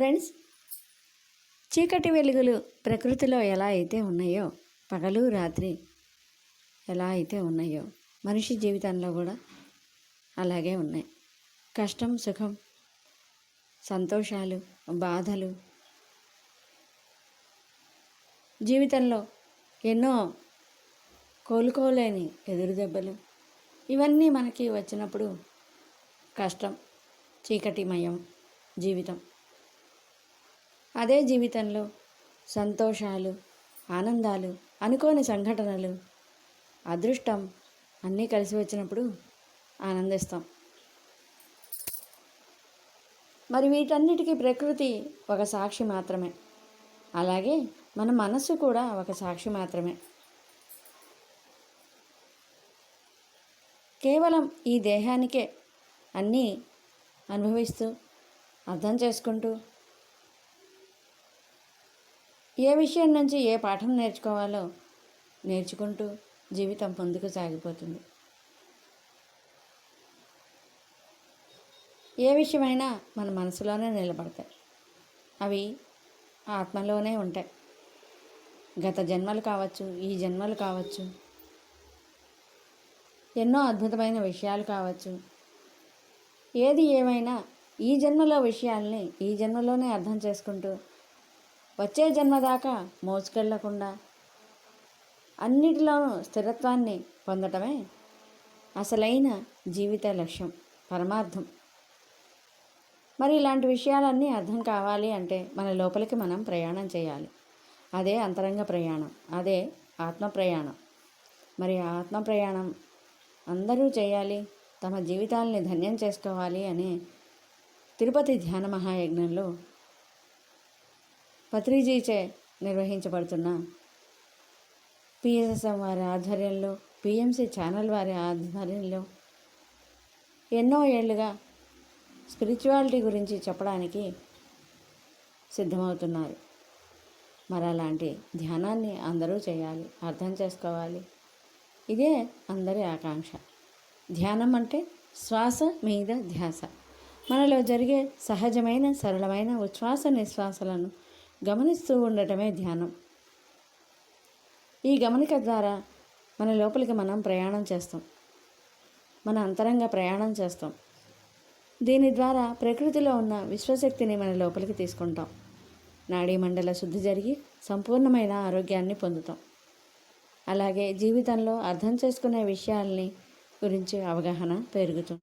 Friends చీకటి వెలుగులు ప్రకృతిలో ఎలా అయితే ఉన్నాయో పగలు రాత్రి ఎలా అయితే ఉన్నాయో మనిషి జీవితంలో కూడా అలాగే ఉన్నాయి. కష్టం సుఖం సంతోషాలు బాధలు జీవితంలో ఎన్నో కోలుకోలేని ఎదురు దెబ్బలు ఇవన్నీ మనకి వచ్చినప్పుడు కష్టం చీకటిమయం జీవితం. అదే జీవితంలో సంతోషాలు ఆనందాలు అనుకోని సంఘటనలు అదృష్టం అన్నీ కలిసి వచ్చినప్పుడు ఆనందిస్తాం. మరి వీటన్నిటికీ ప్రకృతి ఒక సాక్షి మాత్రమే. అలాగే మన మనస్సు కూడా ఒక సాక్షి మాత్రమే. కేవలం ఈ దేహానికే అన్నీ అనుభవిస్తూ అర్థం చేసుకుంటూ ఏ విషయం నుంచి ఏ పాఠం నేర్చుకోవాలో నేర్చుకుంటూ జీవితం ముందుకు సాగిపోతుంది. ఏ విషయమైనా మన మనసులోనే నిలబడతాయి. అవి ఆత్మలోనే ఉంటాయి. గత జన్మలు కావచ్చు ఈ జన్మలు కావచ్చు ఎన్నో అద్భుతమైన విషయాలు కావచ్చు. ఏది ఏమైనా ఈ జన్మలో విషయాల్ని ఈ జన్మలోనే అర్థం చేసుకుంటూ వచ్చే జన్మ దాకా మోసుకెళ్ళకుండా అన్నిటిలోనూ స్థిరత్వాన్ని పొందటమే అసలైన జీవిత లక్ష్యం పరమార్థం. మరి ఇలాంటి విషయాలన్నీ అర్థం కావాలి అంటే మన లోపలికి మనం ప్రయాణం చేయాలి. అదే అంతరంగ ప్రయాణం అదే ఆత్మ ప్రయాణం మరి ఆత్మ ప్రయాణం అందరూ చేయాలి తమ జీవితాలని ధన్యం చేసుకోవాలి అని తిరుపతి ధ్యాన మహాయజ్ఞంలో పత్రిజీచే నిర్వహించబడుతున్న పిఎస్ఎస్ఎం వారి ఆధ్వర్యంలో పిఎంసి ఛానల్ వారి ఆధ్వర్యంలో ఎన్నో ఏళ్ళుగా స్పిరిచువాలిటీ గురించి చెప్పడానికి సిద్ధమవుతున్నారు. మరి అలాంటి ధ్యానాన్ని అందరూ చేయాలి అర్థం చేసుకోవాలి. ఇదే అందరి ఆకాంక్ష. ధ్యానం అంటే శ్వాస మీద ధ్యాస. మనలో జరిగే సహజమైన సరళమైన ఉచ్ఛ్వాస నిశ్వాసలను గమనిస్తూ ఉండటమే ధ్యానం. ఈ గమనిక ద్వారా మన లోపలికి మనం ప్రయాణం చేస్తాం. మన అంతరంగ ప్రయాణం చేస్తాం. దీని ద్వారా ప్రకృతిలో ఉన్న విశ్వశక్తిని మన లోపలికి తీసుకుంటాం. నాడీ మండల శుద్ధి జరిగి సంపూర్ణమైన ఆరోగ్యాన్ని పొందుతాం. అలాగే జీవితంలో అర్థం చేసుకునే విషయాల్ని గురించి అవగాహన పెరుగుతుంది.